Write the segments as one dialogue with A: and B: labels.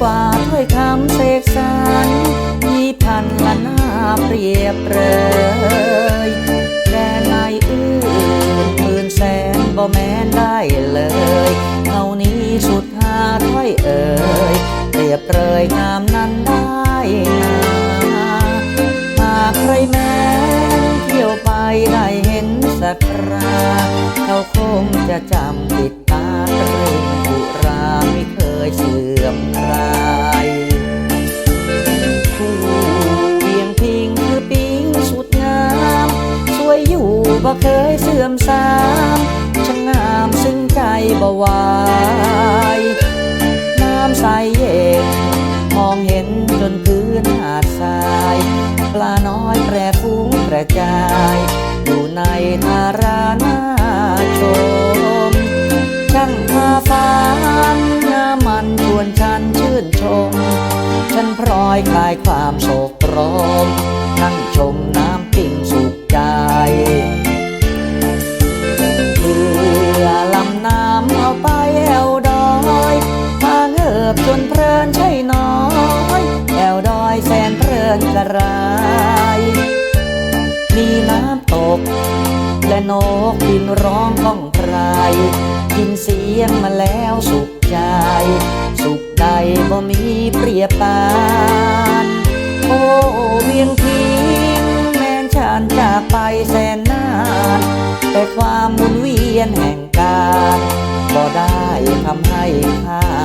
A: กว่าถ้อยคำเสกสรรมีพันละหน้าเปรียบเลยแลในอื้อมื่นแสนบ่แม้นได้เลยเท่านี้สุดหาถ้อยเอ่ยเปรียบเลยงามนั้นได้นาหาใครแม้เที่ยวไปได้เห็นสักคราเขาคงจะจำติด บ่ไวายน้ำใสเย็นมองเห็นจนพื้นหาดทราย ปลาน้อยแปรฟุ้งกระจาย อยู่ในทารานาชมช่างพาฟ้านงามมันชวนฉันชื่นชม ฉันพลอยคลายความโศกตรมนั่งชมน้ำ จนเพลินใช่น้อยแอวดอยแสนเพลินกระไรมีน้ำตก และนกบินร้องก้องไพรยินเสียงมาแล้วสุขใจ สุขใดบ่มีเปรียบปานโอ้เวียงพิงแม้นฉันจากไปแสนนานแต่ความหมุนเวียนแห่งการก็ได้ทำให้ค่า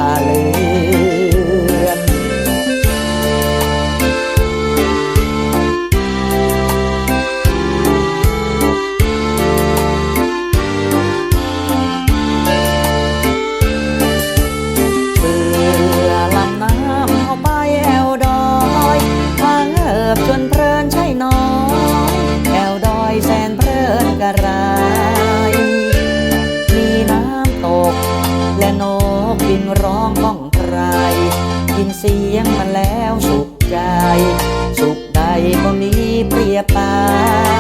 A: กรายมีน้ำตก และนกบินร้องก้องไกรยินเสียงมันแล้วสุขใจ สุขใดก็มีเปรียบปา